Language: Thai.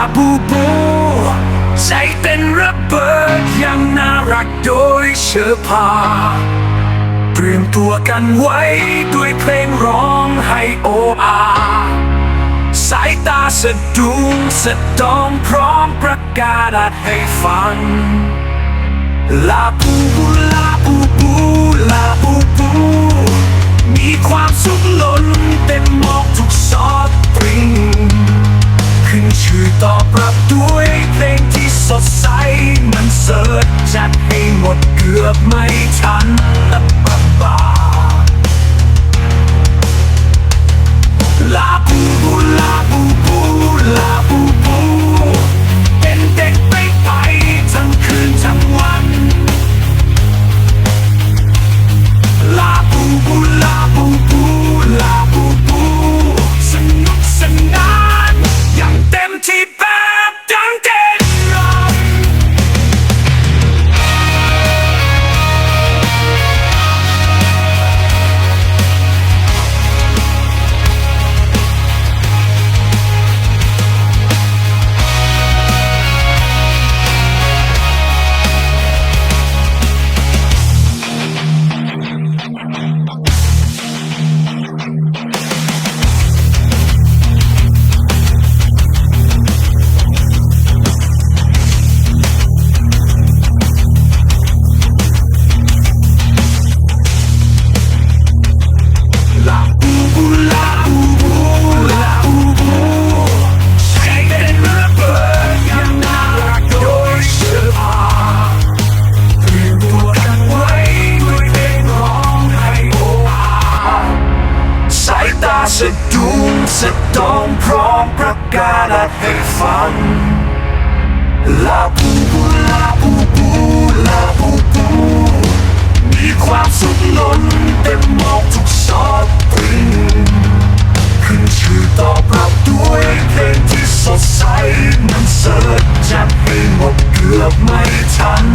าบูบูใจเต้นระเบิดยังน่ารักโดยเชอพาเตรียมตัวกันไว้ด้วยเพลงร้องให้โออาสายตาสะดุ้งสะดองพร้อมประกาศให้ฟังลาบูบูลาบูบูลาบู เกือบไม่ สะดองพร้อมประกาศให้ฟังลาบูบูลาบูบูลาบูบูมีความสุขล้นเต็มหมอกทุกซอกปริงขึ้นชื่อตอบรับด้วยเพลงที่สดใสมันเสิร์ชจัดให้หมดเกือบไม่ทัน